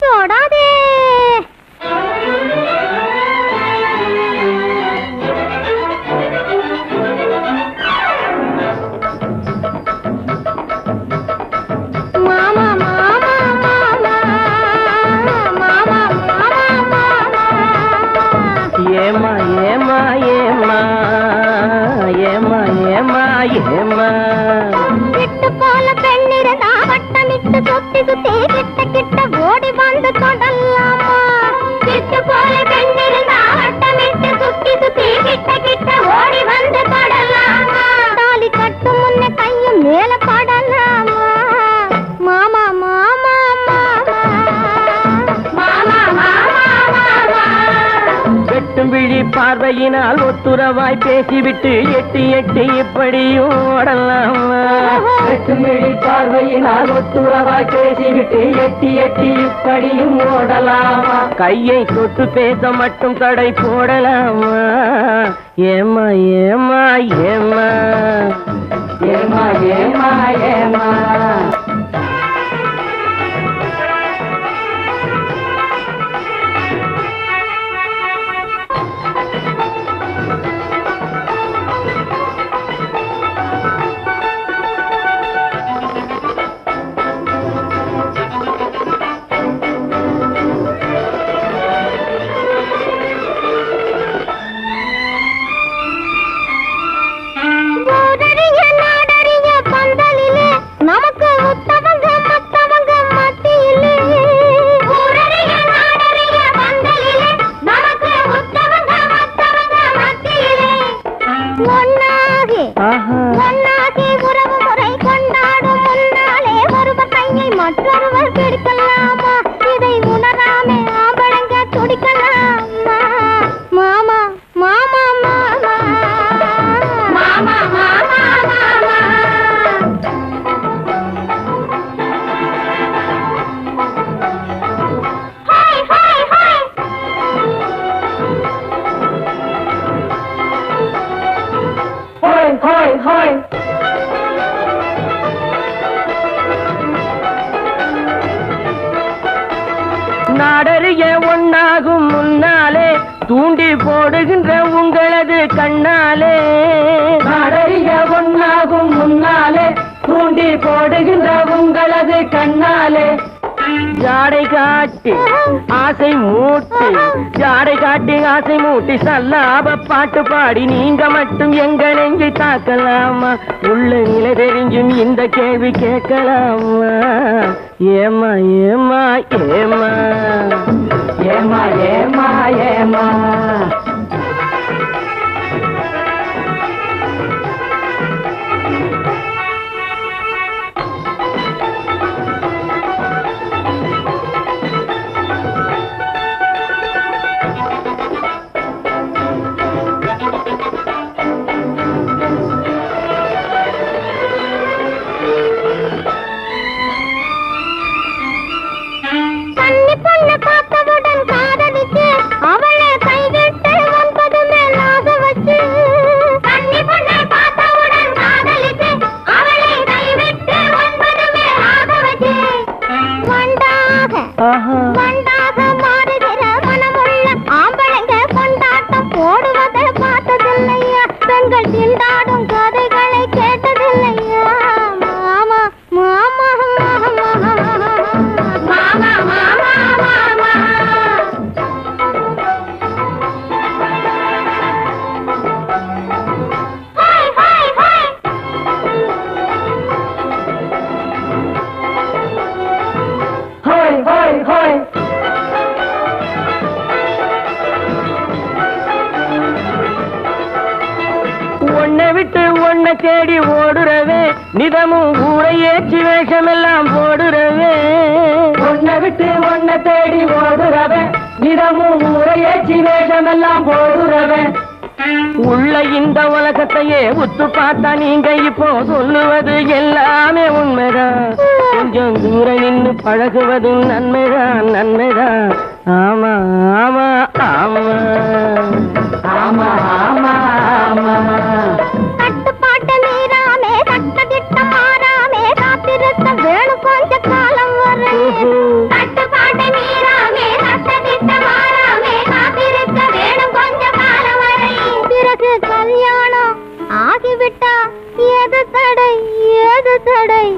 தொடாதே. ஏமா ஏமா ஏமா ஏமா ஏமா ஏமா விட்டு போல பெண்ணிருந்தா வட்டமிட்டு சுத்தி சுத்தி கிட்ட கிட்ட ஓடிவா விட்டு போல பெண்ணிருந்தா வட்டமிட்டு சுத்தி சுத்தி கிட்ட கிட்ட பார்வையினால் ஒத்துறவாய் பேசிவிட்டு எட்டி எட்டி இப்படியும் ஓடலாமா. வெட்டும் விழி பார்வையினால் ஒத்துறவாய் பேசிவிட்டு எட்டி எட்டி இப்படியும் ஓடலாமா. கையை தொட்டு பேச மட்டும் தடை போடலாமா. ஏமா ஏமா ஏமா ஏமா ஏமா ஏமா మురై కొండ. நாடறிய ஒன்னாகும் முன்னாலே தூண்டி போடுகின்ற உங்களது கண்ணாலே. நாடறிய ஒன்னாகும் முன்னாலே தூண்டி போடுகின்ற உங்களது கண்ணாலே. ஜாடை காட்டி ஆசை மூட்டி ஜாடை காட்டி ஆசை மூட்டி சல்லாப பாட்டு பாடி நீங்க மட்டும் எங்க நெஞ்சை தாக்கலாமா? உள்ள நிலை தெரிஞ்சும் இந்த கேள்வி கேட்கலாமா? ஏமா ஏமா ஏமா ஏமா ஏமா ஏமா உன்னை தேடி ஓடுறவே நிதமும் ஊரை ஏற்றி வேஷமெல்லாம் போடுறவே. உன்னை விட்டு உன்னை தேடி ஓடுறவே நிதமும் ஊரை ஏற்றி வேஷமெல்லாம் போடுறவே. உள்ள இந்த உலகத்தையே உத்து பார்த்தா நீங்க இப்போ சொல்லுவது எல்லாமே உண்மைதான். கொஞ்சம் தூரம் நின்னு பழகுவதும் நன்மைதான் நன்மைதான். ஆமா ஆமா. ஆமா ஆமா. सड़ई